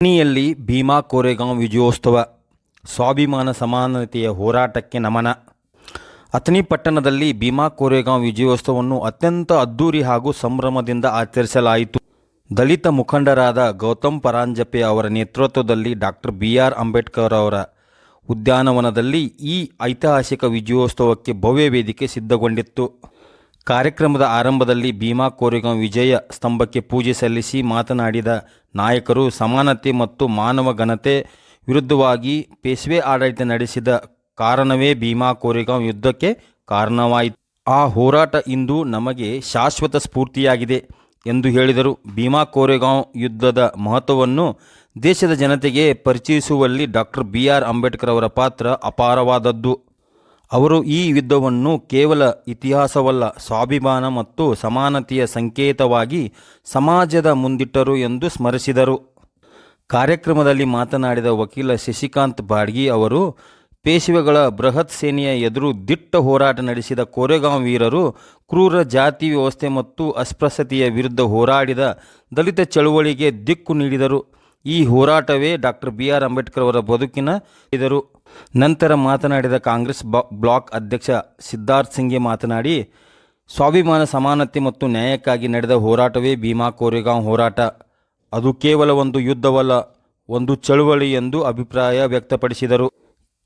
ಅಥಣಿಯಲ್ಲಿ ಭೀಮಾ ಕೋರೆಗಾಂವ್ ವಿಜಯೋತ್ಸವ. ಸ್ವಾಭಿಮಾನ ಸಮಾನತೆಯ ಹೋರಾಟಕ್ಕೆ ನಮನ. ಅಥಣಿ ಪಟ್ಟಣದಲ್ಲಿ ಭೀಮಾ ಕೋರೆಗಾಂವ್ ವಿಜಯೋತ್ಸವವನ್ನು ಅತ್ಯಂತ ಅದ್ದೂರಿ ಹಾಗೂ ಸಂಭ್ರಮದಿಂದ ಆಚರಿಸಲಾಯಿತು. ದಲಿತ ಮುಖಂಡರಾದ ಗೌತಮ್ ಪರಾಂಜಪೆ ಅವರ ನೇತೃತ್ವದಲ್ಲಿ ಡಾಕ್ಟರ್ ಬಿ ಆರ್ ಅಂಬೇಡ್ಕರ್ ಅವರ ಉದ್ಯಾನವನದಲ್ಲಿ ಈ ಐತಿಹಾಸಿಕ ವಿಜಯೋತ್ಸವಕ್ಕೆ ಭವ್ಯ ವೇದಿಕೆ ಸಿದ್ಧಗೊಂಡಿತ್ತು. ಕಾರ್ಯಕ್ರಮದ ಆರಂಭದಲ್ಲಿ ಭೀಮಾ ಕೋರೆಗಾಂವ್ ವಿಜಯ ಸ್ತಂಭಕ್ಕೆ ಪೂಜೆ ಸಲ್ಲಿಸಿ ಮಾತನಾಡಿದ ನಾಯಕರು, ಸಮಾನತೆ ಮತ್ತು ಮಾನವ ಘನತೆ ವಿರುದ್ಧವಾಗಿ ಪೇಶ್ವೆ ಆಡಳಿತ ನಡೆಸಿದ ಕಾರಣವೇ ಭೀಮಾ ಕೋರೆಗಾಂವ್ ಯುದ್ಧಕ್ಕೆ ಕಾರಣವಾಯಿತು. ಆ ಹೋರಾಟ ಇಂದು ನಮಗೆ ಶಾಶ್ವತ ಸ್ಫೂರ್ತಿಯಾಗಿದೆ ಎಂದು ಹೇಳಿದರು. ಭೀಮಾ ಕೋರೆಗಾಂವ್ ಯುದ್ಧದ ಮಹತ್ವವನ್ನು ದೇಶದ ಜನತೆಗೆ ಪರಿಚಯಿಸುವಲ್ಲಿ ಡಾಕ್ಟರ್ ಬಿ ಆರ್ ಅಂಬೇಡ್ಕರ್ ಅವರ ಪಾತ್ರ ಅಪಾರವಾದದ್ದು. ಅವರು ಈ ಯುದ್ಧವನ್ನು ಕೇವಲ ಇತಿಹಾಸವಲ್ಲ, ಸ್ವಾಭಿಮಾನ ಮತ್ತು ಸಮಾನತೆಯ ಸಂಕೇತವಾಗಿ ಸಮಾಜದ ಮುಂದಿಟ್ಟರು ಎಂದು ಸ್ಮರಿಸಿದರು. ಕಾರ್ಯಕ್ರಮದಲ್ಲಿ ಮಾತನಾಡಿದ ವಕೀಲ ಶಶಿಕಾಂತ್ ಬಾಡ್ಗಿ ಅವರು, ಪೇಶ್ವೆಗಳ ಬೃಹತ್ ಸೇನೆಯ ಎದುರು ದಿಟ್ಟ ಹೋರಾಟ ನಡೆಸಿದ ಕೋರೆಗಾಂವ್ ವೀರರು ಕ್ರೂರ ಜಾತಿ ವ್ಯವಸ್ಥೆ ಮತ್ತು ಅಸ್ಪೃಶ್ಯತೆಯ ವಿರುದ್ಧ ಹೋರಾಡಿದ ದಲಿತ ಚಳುವಳಿಗೆ ದಿಕ್ಕು ನೀಡಿದರು. ಈ ಹೋರಾಟವೇ ಡಾಕ್ಟರ್ ಬಿ ಆರ್ ಅಂಬೇಡ್ಕರ್ ಅವರ ಬದುಕಿನ ಇದರು ನಂತರ ಮಾತನಾಡಿದ ಕಾಂಗ್ರೆಸ್ ಬ್ಲಾಕ್ ಅಧ್ಯಕ್ಷ ಸಿದ್ಧಾರ್ಥ್ ಸಿಂಗೆ ಮಾತನಾಡಿ, ಸ್ವಾಭಿಮಾನ, ಸಮಾನತೆ ಮತ್ತು ನ್ಯಾಯಕ್ಕಾಗಿ ನಡೆದ ಹೋರಾಟವೇ ಭೀಮಾ ಕೋರೆಗಾಂವ್ ಹೋರಾಟ. ಅದು ಕೇವಲ ಒಂದು ಯುದ್ಧವಲ್ಲ, ಒಂದು ಚಳುವಳಿ ಎಂದು ಅಭಿಪ್ರಾಯ ವ್ಯಕ್ತಪಡಿಸಿದರು.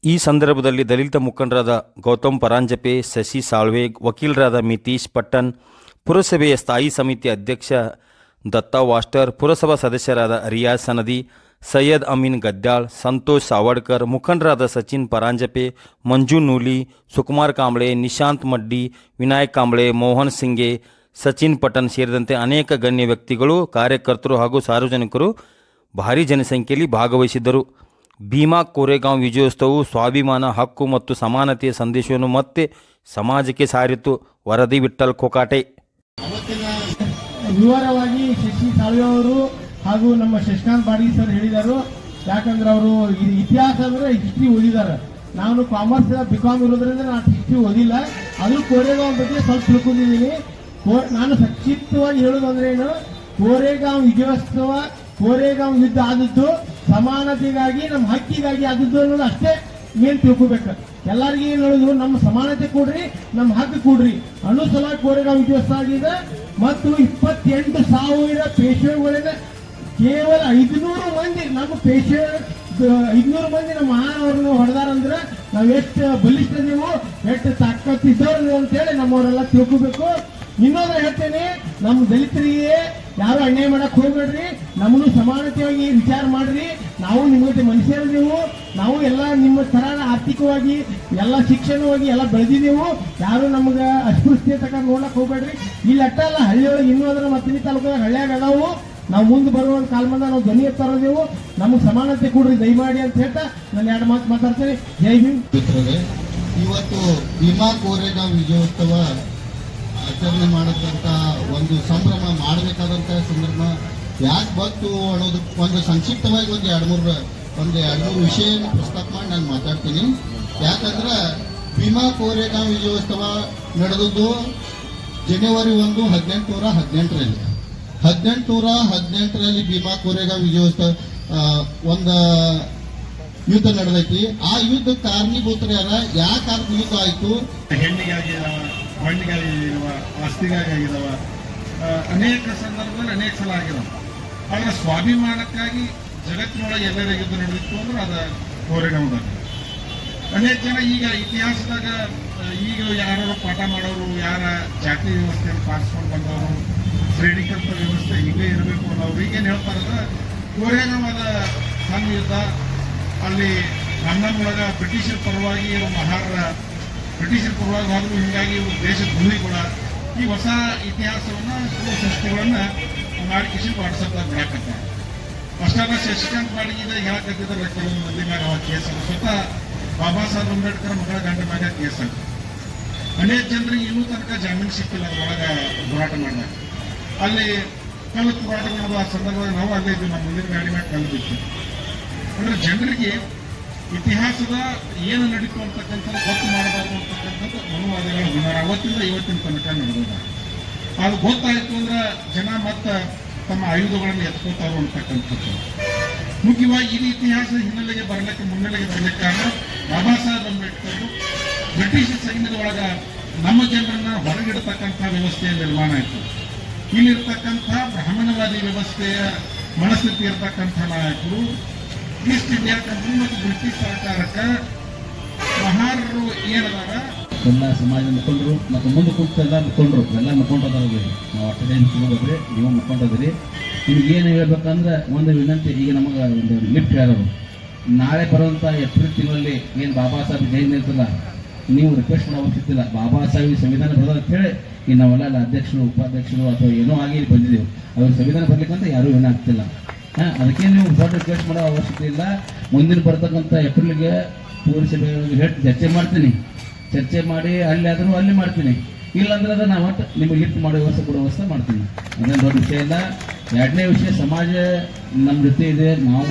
ಈ ಸಂದರ್ಭದಲ್ಲಿ ದಲಿತ ಮುಖಂಡರಾದ ಗೌತಮ್ ಪರಾಂಜಪೆ, ಶಶಿ ಸಾಳ್ವೆ, ವಕೀಲರಾದ ಮಿತೀಶ್ ಪಟ್ಟಣ್ ಪುರಸಭೆಯ ಸ್ಥಾಯಿ ಸಮಿತಿ ಅಧ್ಯಕ್ಷ ದತ್ತಾ ವಾಸ್ಟರ್ ಪುರಸಭಾ ಸದಸ್ಯರಾದ ರಿಯಾಜ್ ಸನದಿ, ಸೈಯದ್ ಅಮೀನ್ ಗದ್ದಾಳ್ ಸಂತೋಷ್ ಸಾವಡ್ಕರ್, ಮುಖಂಡರಾದ ಸಚಿನ್ ಪರಾಂಜಪೆ, ಮಂಜು ನೂಲಿ, ಸುಕುಮಾರ್ ಕಾಂಬ್ಳೆ, ನಿಶಾಂತ್ ಮಡ್ಡಿ, ವಿನಾಯಕ್ ಕಾಂಬ್ಳೆ, ಮೋಹನ್ ಸಿಂಗೆ, ಸಚಿನ್ ಪಟನ್ ಸೇರಿದಂತೆ ಅನೇಕ ಗಣ್ಯ ವ್ಯಕ್ತಿಗಳು, ಕಾರ್ಯಕರ್ತರು ಹಾಗೂ ಸಾರ್ವಜನಿಕರು ಭಾರೀ ಜನಸಂಖ್ಯೆಯಲ್ಲಿ ಭಾಗವಹಿಸಿದ್ದರು. ಭೀಮಾ ಕೋರೆಗಾಂವ್ ವಿಜಯೋತ್ಸವವು ಸ್ವಾಭಿಮಾನ, ಹಕ್ಕು ಮತ್ತು ಸಮಾನತೆಯ ಸಂದೇಶವನ್ನು ಮತ್ತೆ ಸಮಾಜಕ್ಕೆ ಸಾರಿತು ವರದಿ ವಿಠಲ್ ಕೋಕಾಟೆ. ವಿವರವಾಗಿ ಶಶಿ ಸಾಳ್ವೆ ಅವರು ಹಾಗೂ ನಮ್ಮ ಶಶಿಕಾಂತ್ ಬಾಡಿ ಸರ್ ಹೇಳಿದರು. ಯಾಕಂದ್ರೆ ಅವರು ಇತಿಹಾಸ ಅಂದ್ರೆ ಹಿಸ್ಟ್ರಿ ಓದಿದ್ದಾರೆ. ನಾನು ಕಾಮರ್ಸ್ ಬಿ ಕಾಮ್ ಇರೋದ್ರಿಂದ ನಾನು ಹಿಸ್ಟ್ರಿ ಓದಿಲ್ಲ. ಅದು ಕೋರೆಗಾಂವ್ ಬಗ್ಗೆ ಸ್ವಲ್ಪ ತಿಳ್ಕೊಂಡಿದ್ದೀನಿ. ನಾನು ಸಂಕ್ಷಿಪ್ತವಾಗಿ ಹೇಳೋದಂದ್ರೆ ಏನು? ಕೋರೆಗಾಂವ್ ವಿಜಯೋತ್ಸವ ಕೋರೆಗಾಂವ್ ಯುದ್ಧ ಆದದ್ದು ಸಮಾನತೆಗಾಗಿ, ನಮ್ಮ ಹಕ್ಕಿಗಾಗಿ ಆದದ್ದು ಅನ್ನೋದು ಅಷ್ಟೇ ಮೇನ್ ತಿಳ್ಕೊಬೇಕು. ಎಲ್ಲರಿಗೂ ಏನ್ ಹೇಳುದು? ನಮ್ಮ ಸಮಾನತೆ ಕೊಡ್ರಿ, ನಮ್ಮ ಹಕ್ಕು ಕೊಡ್ರಿ. ಅನ್ನೋ ಸಲ ಕೋರೆಗಾಂವ್ ಆಗಿದೆ. ಮತ್ತು ಇಪ್ಪತ್ತೆಂಟು ಸಾವಿರ ಪೇಶ್ವೆಗಳಿಂದ ಕೇವಲ ಐದುನೂರು ಮಂದಿ, ನಮ್ಮ ಪೇಷೆ ಐದುನೂರು ಮಂದಿ ನಮ್ಮ ಮಹಾನವರನ್ನು ಹೊಡೆದಾರಂದ್ರೆ ನಾವು ಎಷ್ಟು ಬಲಿಷ್ಠ ನೀವು, ಎಷ್ಟು ತಾಕತ್ತಿದ್ದವ್ರು ಅಂತೇಳಿ ನಮ್ಮವರೆಲ್ಲ ತಿಳ್ಕೊಬೇಕು. ಇನ್ನೊಂದು ಹೇಳ್ತೇನೆ, ನಮ್ಮ ದಲಿತರಿಗೆ ಯಾರು ಅನ್ಯಾಯ ಮಾಡಕ್ ಹೋಗ್ಬೇಡ್ರಿ ನಮ್ಮನ್ನು ಸಮಾನತೆಯಾಗಿ ವಿಚಾರ ಮಾಡ್ರಿ. ನಾವು ನಿಮ್ಮ ಜೊತೆ ನೀವು, ನಾವು ಎಲ್ಲ ನಿಮ್ಮ ತರ ಆರ್ಥಿಕವಾಗಿ, ಎಲ್ಲ ಶಿಕ್ಷಣವಾಗಿ ಎಲ್ಲ ಬೆಳೆದಿದ್ದೀವು. ಯಾರು ನಮ್ಗೆ ಅಸ್ಪೃಶ್ಯತೆ ತಕ ನೋಡಕ್ ಹೋಗ್ಬೇಡ್ರಿ. ಇಲ್ಲಿ ಅಟ್ಟ ಅಲ್ಲ, ಹಳ್ಳಿಯೊಳಗೆ ಇನ್ನೂ ಅದ್ರ ಮತ್ತಿನ ತಾಲೂಕಾಗ ಹಳ್ಳಿಯಾಗ ಅದಾವು. ನಾವು ಮುಂದೆ ಬರುವ ಕಾಲಮಂದ ನಾವು ಧ್ವನಿ ತರೋದೇವು ನಮ್ಗೆ ಸಮಾನತೆ ಕೊಡ್ರಿ, ದಯಮಾಡಿ ಅಂತ ಹೇಳ್ತಾ ನಾನು ಎರಡು ಮಾತು ಮಾತಾಡ್ತೇನೆ. ಜೈ ಹಿಂದ್. ಇವತ್ತು ಭೀಮಾ ಕೋರೆಗಾಂವ್ ವಿಜಯೋತ್ಸವ ಆಚರಣೆ ಮಾಡದಂತ ಒಂದು ಸಂಭ್ರಮ ಮಾಡಬೇಕಾದಂಥ ಸಂದರ್ಭ ಯಾಕೆ ಬಂತು ಅನ್ನೋದು ಒಂದು ಸಂಕ್ಷಿಪ್ತವಾಗಿ ಒಂದು ಎರಡು ಮೂರು, ಒಂದು ಎರಡು ಮೂರು ವಿಷಯ ಪ್ರಸ್ತಾಪ ಮಾಡಿ ನಾನು ಮಾತಾಡ್ತೀನಿ. ಯಾಕಂದ್ರೆ ಭೀಮಾ ಕೋರೆಗಾಂವ್ ವಿಜಯೋತ್ಸವ ನಡೆದದ್ದು ಜನವರಿ ಒಂದು, ಹದಿನೆಂಟುನೂರ ಹದಿನೆಂಟರಲ್ಲಿ. ಹದಿನೆಂಟುನೂರ ಹದಿನೆಂಟರಲ್ಲಿ ಭೀಮಾ ಕೋರೆಗಾಂವ್ ವಿಜಯೋತ್ಸವ ಒಂದು ಯುದ್ಧ ನಡೆದೈತಿ. ಆ ಯುದ್ಧ ಕಾರಣೀಭೂತರು ಯಾಕೆ ಯುದ್ಧ ಆಯಿತು? ಹೆಣ್ಣಿಗಾಗಿ ಇದಾವ ಮಣ್ಣಿಗಾಗಿ ಇದಾವ ಆಸ್ತಿಗಾಗಿ ಆಗಿದಾವ ಅನೇಕ ಸಂದರ್ಭದಲ್ಲಿ ಅನೇಕ ಸಲ ಆಗಿದಾವ. ಆದರೆ ಸ್ವಾಭಿಮಾನಕ್ಕಾಗಿ ಜಗತ್ತಿನೊಳಗೆ ಎಲ್ಲರ ಯುದ್ಧ ನಡೆದಿತ್ತು ಅಂದ್ರೆ ಅದ ಪರಿಣಾಮದ ಅನೇಕ ಜನ ಈಗ ಇತಿಹಾಸದಾಗ ಈಗ ಯಾರು ಪಾಠ ಮಾಡೋರು, ಯಾರ ಜಾತಿ ವ್ಯವಸ್ಥೆಯನ್ನು ಪಾಲಿಸ್ಕೊಂಡು ಬಂದವರು ಶ್ರೇಣೀಕೃತ ವ್ಯವಸ್ಥೆ ಹೀಗೆ ಇರಬೇಕು ಅನ್ನೋರು ಈಗೇನು ಹೇಳ್ತಾರಂದ್ರೆ ಕೋರೆಗಾಂವದ ಸಣ್ಣ ಯುದ್ಧ ಅಲ್ಲಿ ನಮ್ಮೊಳಗ ಬ್ರಿಟಿಷರ ಪರವಾಗಿ ಮಹಾರ ಬ್ರಿಟಿಷರ ಪರವಾಗಿ ಹೋದ್ರು ಹೀಗಾಗಿ ದೇಶದ ಭೂಮಿ ಕೂಡ ಈ ಹೊಸ ಇತಿಹಾಸವನ್ನ ಸಂಸ್ಥೆಗಳನ್ನು ಮಾಡಿ ಕಿಶನ್ ವಾಟ್ಸಪ್ದಾಗ ಬಿಡಾಕತ್ತಾರೆ ಅಷ್ಟೆಲ್ಲ ಶಶಿಕಾಂತ್ ಪಾಟೀಲ್ ಹೇಳಕತ್ತಿದ್ದಾರೆ ಕೆಲವೊಂದು ಮಂದಿ ಮ್ಯಾಗ ಅವ ಕೇಸ್ ಸ್ವತಃ ಬಾಬಾ ಸಾಹೇಬ್ ಅಂಬೇಡ್ಕರ್ ಮಗಳ ಗಂಡ ಮ್ಯಾಗ ಕೇಸ್ ಅಂತ ಅನೇಕ ಜನರಿಗೆ ಇನ್ನೂ ತನಕ ಜಾಮೀನು ಸಿಕ್ಕಿಲ್ಲ, ಅದರೊಳಗೆ ಹೋರಾಟ ಮಾಡಿದಾಗ ಅಲ್ಲಿ ಕಲ್ಲು ಹೋರಾಟ ಮಾಡೋದು ಆ ಸಂದರ್ಭದಲ್ಲಿ ನಾವು ಅಲ್ಲೇ ಇದ್ದೀವಿ ನಮ್ಮ ಮುಂದಿನ ಗಾಡಿ ಮ್ಯಾಗ ಕಲ್ಲು ಬಿತ್ತು. ಅಂದ್ರೆ ಜನರಿಗೆ ಇತಿಹಾಸದ ಏನು ನಡೀತು ಅಂತಕ್ಕಂಥದ್ದು ಗೊತ್ತು ಮಾಡಬಾರ್ದು ಅಂತಕ್ಕಂಥದ್ದು ಅನುವಾದಗಳ ಹುನ್ನಾರ ಅವತ್ತಿಂದ ಇವತ್ತಿನ ತನಕ ನಡೆದ ಅದು ಗೊತ್ತಾಯಿತು ಅಂದ್ರೆ ಜನ ಮತ್ತೆ ತಮ್ಮ ಆಯುಧಗಳನ್ನು ಎತ್ಕೋತಾರು ಅಂತಕ್ಕಂಥದ್ದು ಮುಖ್ಯವಾಗಿ ಇಡೀ ಇತಿಹಾಸ ಹಿನ್ನೆಲೆಗೆ ಬರಲಿಕ್ಕೆ, ಮುನ್ನೆಲೆಗೆ ಬರಲಿಕ್ಕೆ ಕಾರಣ ಬಾಬಾ ಸಾಹೇಬ್ ಅಂಬೇಡ್ಕರ್. ಬ್ರಿಟಿಷ್ ಸೈನ್ಯದ ನಮ್ಮ ಜನರನ್ನ ಹೊರಗಿಡತಕ್ಕಂಥ ವ್ಯವಸ್ಥೆಯ ನಿರ್ಮಾಣ ಆಯಿತು. ಇಲ್ಲಿರ್ತಕ್ಕಂಥ ಬ್ರಾಹ್ಮಣವಾದಿ ವ್ಯವಸ್ಥೆಯ ಮನಸ್ಥಿತಿ ಇರತಕ್ಕಂಥ ನಾಯಕರು ಎಲ್ಲ ಸಮಾಜದ ಮುಖಂಡರು ಮತ್ತು ಮುಂದೆ ಕೂತೆಲ್ಲ ಮುಖಂಡರು, ಎಲ್ಲ ಮುಖಂಡರದಾವ್ರಿ ನಾವು ಅಟ್ಟದೇನು ಮುಖ್ಯಮಂತ್ರಿ ನೀವು ಮುಖಂಡದ್ರಿ ನಿಮ್ಗೆ ಏನು ಹೇಳ್ಬೇಕಂದ್ರೆ ಒಂದು ವಿನಂತಿ, ಈಗ ನಮಗೆ ಒಂದು ಲಿಫ್ಟ್ ಹೇಳೋದು. ನಾಳೆ ಬರುವಂಥ ಏಪ್ರಿಲ್ ತಿಂಗಳಲ್ಲಿ ಏನು ಬಾಬಾ ಸಾಹೇಬ್ ಜಯಂತಿ ಇರ್ತಲ್ಲ ನೀವು ರಿಕ್ವೆಸ್ಟ್ ಮಾಡೋ ಅವಶ್ಯಕತೆ ಬಾಬಾ ಸಾಹೇಬ್ ಸಂವಿಧಾನ ಬರೋದು ಅಂತ ಹೇಳಿ ಈ ನಾವೆಲ್ಲ ಅಧ್ಯಕ್ಷರು, ಉಪಾಧ್ಯಕ್ಷರು ಅಥವಾ ಏನೋ ಆಗಿ ಬಂದಿದ್ದೀವಿ. ಅವ್ರ ಸಂವಿಧಾನ ಬರ್ಲಿಕ್ಕಂತ ಯಾರೂ ಏನಾಗ್ತಿಲ್ಲ ಹಾಂ, ಅದಕ್ಕೆ ನೀವು ದೊಡ್ಡ ರಿಕ್ವೆಸ್ಟ್ ಮಾಡೋ ಅವಶ್ಯಕತೆ ಇಲ್ಲ. ಮುಂದಿನ ಬರ್ತಕ್ಕಂಥ ಏಪ್ರಿಲ್ಗೆ ಪೂರ್ಸಭೆ ಹೇಳಿ, ಚರ್ಚೆ ಮಾಡ್ತೀನಿ. ಚರ್ಚೆ ಮಾಡಿ ಅಲ್ಲಿ ಆದರೂ ಅಲ್ಲಿ ಮಾಡ್ತೀನಿ. ಇಲ್ಲಾಂದ್ರೆ ಅದನ್ನ ನಾವು ಒಟ್ಟು ನಿಮಗೆ ಹಿಟ್ ಮಾಡೋ ವ್ಯವಸ್ಥೆ ಕೊಡೋ ವ್ಯವಸ್ಥೆ ಮಾಡ್ತೀನಿ. ಅದೇ ದೊಡ್ಡ ವಿಷಯ ಇಲ್ಲ. ಎರಡನೇ ವಿಷಯ, ಸಮಾಜ ನಮ್ಮ ಜೊತೆ ಇದೆ. ನಾವು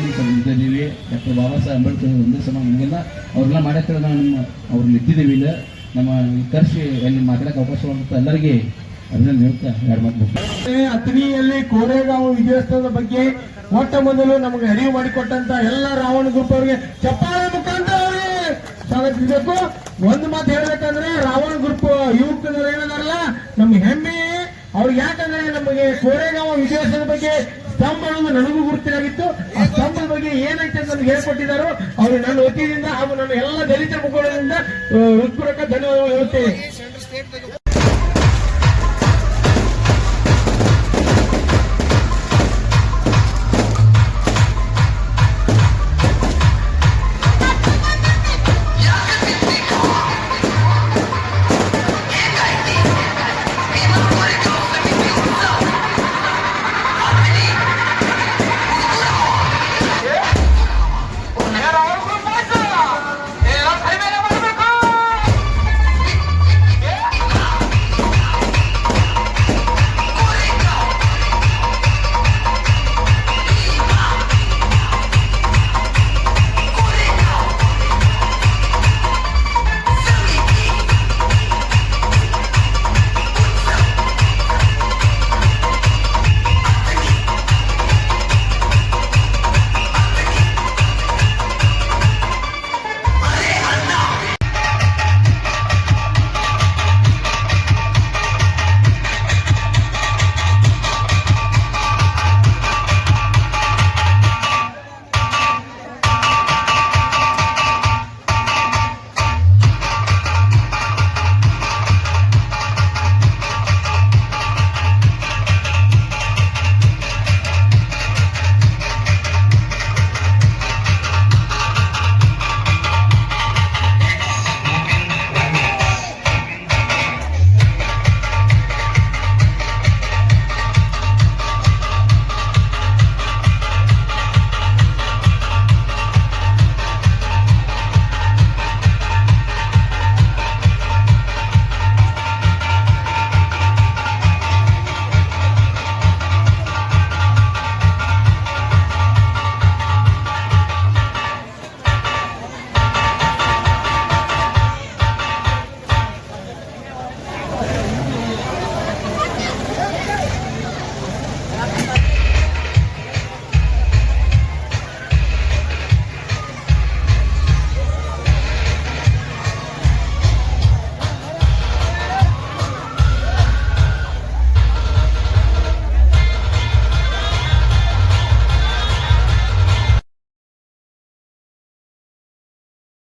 ಇದ್ದೀವಿ ಡಾಕ್ಟರ್ ಬಾಬಾ ಸಾಹೇಬ್ ಅಂಬೇಡ್ಕರ್ ಒಂದೇ ಸಮಾಜ ನಮಗೆಲ್ಲ, ಅವ್ರೆಲ್ಲ ಮಾಡಕ್ಕೆ ನಾವು ನಮ್ಮ ಅವ್ರನ್ನ ಇದ್ದಿದ್ದೀವಿ ಇಲ್ಲ. ನಮ್ಮ ಕರ್ಸಿ ಅಲ್ಲಿ ಮಾತಾಡೋಕೆ ಅವಕಾಶ ಮಾಡುತ್ತೆ ಎಲ್ಲರಿಗೆ. ಅದನ್ನ ಹೇಳ್ತಾ ಎರಡು ಮಾತು ಕೋರೆಗಾಂವ್ ವಿಜಯೋತ್ಸವದ ಬಗ್ಗೆ ಮೊಟ್ಟ ಮೊದಲು ನಮಗೆ ಅರಿವು ಮಾಡಿಕೊಟ್ಟಂತ ಎಲ್ಲ ರಾವಣ ಗ್ರೂಪ್ ಅವರಿಗೆ, ಚಪ್ಪಾಳೆ ಮುಖಾಂತರ ಅವರಿಗೆ ಸ್ವಾಗತಿಸಬೇಕು ಒಂದು ಮಾತು ಹೇಳ್ಬೇಕಂದ್ರೆ ರಾವಣ ಗ್ರೂಪ್ ಯುವಕರು ಏನಾರಲ್ಲ ನಮ್ಗೆ ಹೆಮ್ಮೆ. ಅವ್ರು ಯಾಕಂದ್ರೆ ನಮಗೆ ಕೋರೆಗಾಂವ್ ವಿಜಯೋತ್ಸವದ ಬಗ್ಗೆ ಸ್ತಂಭ ಅನ್ನೋದು ನನಗೂ ಗುರುತಿನಾಗಿತ್ತು. ಆ ಸ್ತಂಭದ ಬಗ್ಗೆ ಏನಾಯ್ತು ಅಂತ ನಮ್ಗೆ ಹೇಳ್ಕೊಟ್ಟಿದ್ದಾರೆ ಅವರು ನನ್ನ ವತಿಯಿಂದ ಹಾಗೂ ನನ್ನ ಎಲ್ಲ ದಲಿತ ಮುಖಗಳಿಂದ ಹೃತ್ಪೂರ್ವಕ ಧನ್ಯವಾದಗಳು ಹೇಳುತ್ತೇನೆ.